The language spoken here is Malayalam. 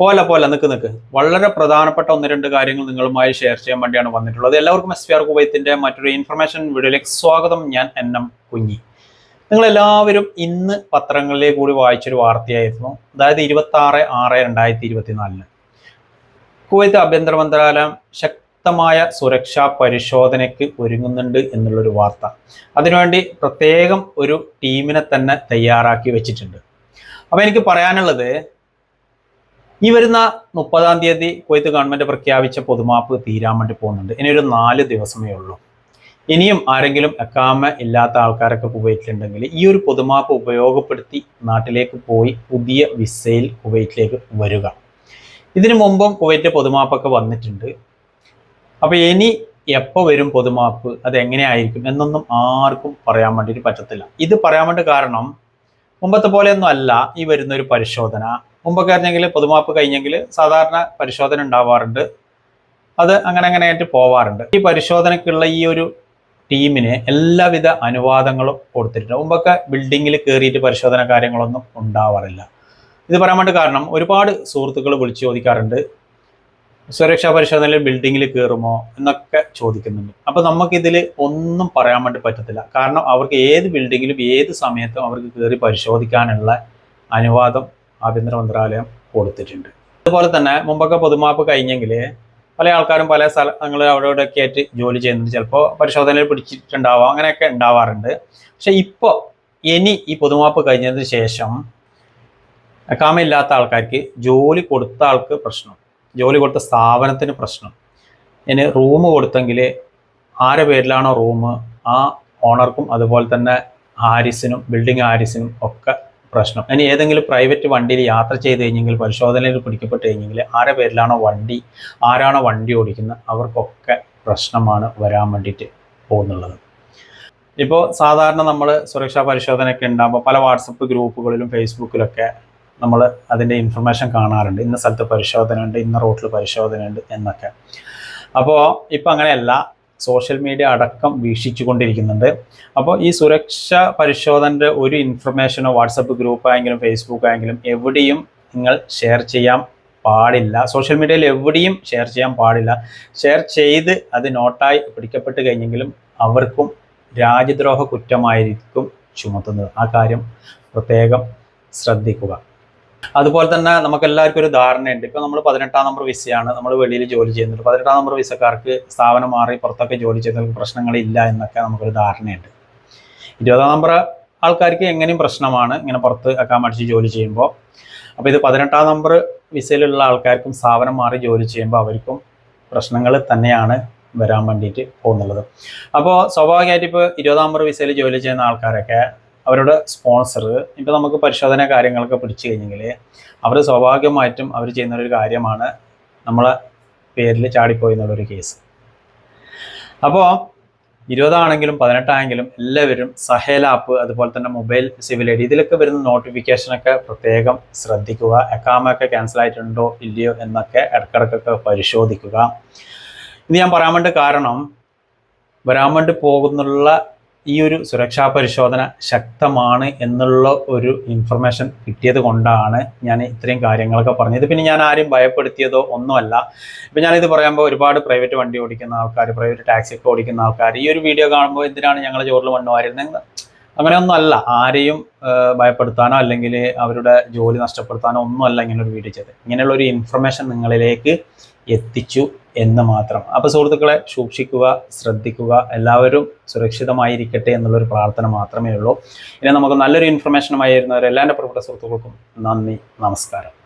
പോലെ പോലെ നിൽക്ക് നിൽക്ക് വളരെ പ്രധാനപ്പെട്ട ഒന്ന് രണ്ട് കാര്യങ്ങൾ നിങ്ങളുമായി ഷെയർ ചെയ്യാൻ വേണ്ടിയാണ് വന്നിട്ടുള്ളത്. എല്ലാവർക്കും എസ് പി ആർ കുവൈത്തിന്റെ മറ്റൊരു ഇൻഫർമേഷൻ വീഡിയോയിലേക്ക് സ്വാഗതം. ഞാൻ എൻ എം കുഞ്ഞി. നിങ്ങൾ എല്ലാവരും ഇന്ന് പത്രങ്ങളിലെ കൂടി വായിച്ചൊരു വാർത്തയായിരുന്നു. അതായത് ഇരുപത്തി ആറ് ആറ് രണ്ടായിരത്തി ഇരുപത്തിനാലിന് കുവൈത്ത് ആഭ്യന്തര മന്ത്രാലയം ശക്തമായ സുരക്ഷാ പരിശോധനയ്ക്ക് ഒരുങ്ങുന്നുണ്ട് എന്നുള്ളൊരു വാർത്ത. അതിനുവേണ്ടി പ്രത്യേകം ഒരു ടീമിനെ തന്നെ തയ്യാറാക്കി വെച്ചിട്ടുണ്ട്. അപ്പോൾ എനിക്ക് പറയാനുള്ളത് ഈ വരുന്ന മുപ്പതാം തീയതി കുവൈത്ത് ഗവൺമെന്റ് പ്രഖ്യാപിച്ച പൊതുമാപ്പ് തീരാൻ വേണ്ടി പോകുന്നുണ്ട്. ഇനി ഒരു നാല് ദിവസമേ ഉള്ളൂ. ഇനിയും ആരെങ്കിലും എക്കാമ ഇല്ലാത്ത ആൾക്കാരൊക്കെ കുവൈറ്റിലുണ്ടെങ്കിൽ ഈ ഒരു പൊതുമാപ്പ് ഉപയോഗപ്പെടുത്തി നാട്ടിലേക്ക് പോയി പുതിയ വിസയിൽ കുവൈറ്റിലേക്ക് വരിക. ഇതിനു മുമ്പും കുവൈറ്റ് പൊതുമാപ്പൊക്കെ വന്നിട്ടുണ്ട്. അപ്പോൾ ഇനി എപ്പോൾ വരും പൊതുമാപ്പ്? അത് എങ്ങനെയായിരിക്കും എന്നൊന്നും ആർക്കും പറയാൻ വേണ്ടിയിട്ട് പറ്റത്തില്ല. ഇത് പറയാൻ വേണ്ടി കാരണം മുമ്പത്തെ പോലെയൊന്നും അല്ല ഈ വരുന്നൊരു പരിശോധന. മുമ്പൊക്കെ അറിഞ്ഞെങ്കിൽ പൊതുമാപ്പ് കഴിഞ്ഞെങ്കിൽ സാധാരണ പരിശോധന ഉണ്ടാവാറുണ്ട്. അത് അങ്ങനെ അങ്ങനെ ആയിട്ട് പോവാറുണ്ട്. ഈ പരിശോധനയ്ക്കുള്ള ഈ ഒരു ടീമിന് എല്ലാവിധ അനുവാദങ്ങളും കൊടുത്തിട്ടുണ്ട്. മുമ്പൊക്കെ ബിൽഡിങ്ങിൽ കയറിയിട്ട് പരിശോധന കാര്യങ്ങളൊന്നും ഉണ്ടാവാറില്ല. ഇത് പറയാൻ വേണ്ടി കാരണം ഒരുപാട് സുഹൃത്തുക്കൾ വിളിച്ചു ചോദിക്കാറുണ്ട്. സുരക്ഷാ പരിശോധനയിൽ ബിൽഡിങ്ങിൽ കയറുമോ എന്നൊക്കെ ചോദിക്കുന്നുണ്ട്. അപ്പൊ നമുക്കിതിൽ ഒന്നും പറയാൻ വേണ്ടി പറ്റത്തില്ല. കാരണം അവർക്ക് ഏത് ബിൽഡിങ്ങിലും ഏത് സമയത്തും അവർക്ക് കയറി പരിശോധിക്കാനുള്ള അനുവാദം ആഭ്യന്തര മന്ത്രാലയം കൊടുത്തിട്ടുണ്ട്. അതുപോലെ തന്നെ മുമ്പൊക്കെ പൊതുമാപ്പ് കഴിഞ്ഞെങ്കിൽ പല ആൾക്കാരും പല സ്ഥലങ്ങൾ അവിടെ ഇവിടെയൊക്കെ ആയിട്ട് ജോലി ചെയ്യുന്നുണ്ട്. ചിലപ്പോൾ പരിശോധനയിൽ പിടിച്ചിട്ടുണ്ടാവാം. അങ്ങനെയൊക്കെ ഉണ്ടാവാറുണ്ട്. പക്ഷെ ഇപ്പോൾ ഇനി ഈ പൊതുമാപ്പ് കഴിഞ്ഞതിന് ശേഷം അക്കാമില്ലാത്ത ആൾക്കാർക്ക് ജോലി കൊടുത്ത ആൾക്ക് പ്രശ്നം. ജോലി കൊടുത്ത സ്ഥാപനത്തിന് പ്രശ്നം. ഇനി റൂം കൊടുത്തെങ്കിൽ ആരുടെ പേരിലാണോ റൂം? ആ ഓണർക്കും അതുപോലെ തന്നെ ഹാരിസിനും ബിൽഡിംഗ് ഹാരിസിനും ഒക്കെ പ്രശ്നം. ഇനി ഏതെങ്കിലും പ്രൈവറ്റ് വണ്ടിയിൽ യാത്ര ചെയ്ത് കഴിഞ്ഞെങ്കിൽ പരിശോധനയിൽ പിടിക്കപ്പെട്ട് കഴിഞ്ഞെങ്കിൽ ആരുടെ പേരിലാണോ വണ്ടി ആരാണോ വണ്ടി ഓടിക്കുന്നത് അവർക്കൊക്കെ പ്രശ്നമാണ് വരാൻ വേണ്ടിയിട്ട് പോകുന്നുള്ളത്. ഇപ്പോൾ സാധാരണ നമ്മൾ സുരക്ഷാ പരിശോധനയൊക്കെ ഉണ്ടാകുമ്പോൾ പല വാട്സപ്പ് ഗ്രൂപ്പുകളിലും ഫേസ്ബുക്കിലൊക്കെ നമ്മൾ അതിന്റെ ഇൻഫർമേഷൻ കാണാറുണ്ട്. ഇന്ന സ്ഥലത്ത് പരിശോധന ഉണ്ട് ഇന്ന റോട്ടിൽ പരിശോധന ഉണ്ട് എന്നൊക്കെ. അപ്പോൾ ഇപ്പം അങ്ങനെയല്ല സോഷ്യൽ മീഡിയ അടക്കം വീക്ഷിച്ചുകൊണ്ടിരിക്കുന്നുണ്ട്. അപ്പോൾ ഈ സുരക്ഷ പരിശോധനയുടെ ഒരു ഇൻഫർമേഷനോ വാട്സപ്പ് ഗ്രൂപ്പായെങ്കിലും ഫേസ്ബുക്കായെങ്കിലും എവിടെയും നിങ്ങൾ ഷെയർ ചെയ്യാം പാടില്ല. സോഷ്യൽ മീഡിയയിൽ എവിടെയും ഷെയർ ചെയ്യാൻ പാടില്ല. ഷെയർ ചെയ്ത് അത് നോട്ടായി പിടിക്കപ്പെട്ട് കഴിഞ്ഞെങ്കിലും അവർക്കും രാജ്യദ്രോഹ കുറ്റമായിരിക്കും ചുമത്തുന്നത്. ആ കാര്യം പ്രത്യേകം ശ്രദ്ധിക്കുക. അതുപോലെ തന്നെ നമുക്ക് എല്ലാവർക്കും ഒരു ധാരണയുണ്ട്. ഇപ്പൊ നമ്മൾ പതിനെട്ടാം നമ്പർ വിസയാണ് നമ്മൾ വെളിയിൽ ജോലി ചെയ്യുന്നുണ്ട് പതിനെട്ടാം നമ്പർ വിസക്കാർക്ക് സ്ഥാപനം മാറി പുറത്തൊക്കെ ജോലി ചെയ്യുന്നവർക്ക് പ്രശ്നങ്ങളില്ല എന്നൊക്കെ നമുക്കൊരു ധാരണയുണ്ട്. ഇരുപതാം നമ്പർ ആൾക്കാർക്ക് എങ്ങനെയും പ്രശ്നമാണ്. ഇങ്ങനെ പുറത്ത് അക്കാൻ അടിച്ച് ജോലി ചെയ്യുമ്പോൾ അപ്പോൾ ഇത് പതിനെട്ടാം നമ്പർ വിസയിലുള്ള ആൾക്കാർക്കും സ്ഥാപനം മാറി ജോലി ചെയ്യുമ്പോൾ അവർക്കും പ്രശ്നങ്ങൾ തന്നെയാണ് വരാൻ വേണ്ടിയിട്ട് പോകുന്നുള്ളത്. അപ്പോൾ സ്വാഭാവികമായിട്ട് ഇപ്പോൾ ഇരുപതാം നമ്പർ വിസയിൽ ജോലി ചെയ്യുന്ന ആൾക്കാരൊക്കെ അവരുടെ സ്പോൺസർ ഇപ്പോൾ നമുക്ക് പരിശോധന കാര്യങ്ങളൊക്കെ പിടിച്ചു കഴിഞ്ഞെങ്കിൽ അവർ സ്വാഭാവികമായിട്ടും അവർ ചെയ്യുന്ന ഒരു കാര്യമാണ് നമ്മളെ പേരിൽ ചാടിപ്പോയി എന്നുള്ളൊരു കേസ് അപ്പോൾ ഇരുപതാണെങ്കിലും പതിനെട്ടാണെങ്കിലും എല്ലാവരും സഹേൽ ആപ്പ് അതുപോലെ തന്നെ മൊബൈൽ സിവിൽ ഐ ഡി ഇതിലൊക്കെ വരുന്ന നോട്ടിഫിക്കേഷനൊക്കെ പ്രത്യേകം ശ്രദ്ധിക്കുക. അക്കാമൊക്കെ ക്യാൻസൽ ആയിട്ടുണ്ടോ ഇല്ലയോ എന്നൊക്കെ ഇടക്കിടക്കൊക്കെ പരിശോധിക്കുക. ഇത് ഞാൻ പറയാൻ വേണ്ടി കാരണം വരാൻ വേണ്ടി പോകുന്നുള്ള ഈ ഒരു സുരക്ഷാ പരിശോധന ശക്തമാണ് എന്നുള്ള ഒരു ഇൻഫർമേഷൻ കിട്ടിയത് കൊണ്ടാണ് ഞാൻ ഇത്രയും കാര്യങ്ങളൊക്കെ പറഞ്ഞത്. പിന്നെ ഞാൻ ആരും ഭയപ്പെടുത്തിയതോ ഒന്നുമല്ല. ഇപ്പം ഞാനിത് പറയുമ്പോൾ ഒരുപാട് പ്രൈവറ്റ് വണ്ടി ഓടിക്കുന്ന ആൾക്കാർ പ്രൈവറ്റ് ടാക്സി ഒക്കെ ഓടിക്കുന്ന ആൾക്കാർ ഈ ഒരു വീഡിയോ കാണുമ്പോൾ എന്തിനാണ് ഞങ്ങൾ ചോറിൽ മണ്ണ് വാരുന്നത് അങ്ങനെയൊന്നും അല്ല ആരെയും ഭയപ്പെടുത്താനോ അല്ലെങ്കിൽ അവരുടെ ജോലി നഷ്ടപ്പെടുത്താനോ ഒന്നുമല്ല ഒരു വീഡിയോ ചെയ്ത് ഇങ്ങനെയുള്ള ഒരു ഇൻഫർമേഷൻ നിങ്ങളിലേക്ക് എത്തിച്ചു എന്ന് മാത്രം. അപ്പോൾ സുഹൃത്തുക്കളെ സൂക്ഷിക്കുക ശ്രദ്ധിക്കുക എല്ലാവരും സുരക്ഷിതമായിരിക്കട്ടെ എന്നുള്ളൊരു പ്രാർത്ഥന മാത്രമേ ഉള്ളൂ. ഇനി നമുക്ക് നല്ലൊരു ഇൻഫർമേഷനുമായി എന്റെ പ്രിയപ്പെട്ട സുഹൃത്തുക്കൾക്കും നന്ദി നമസ്കാരം.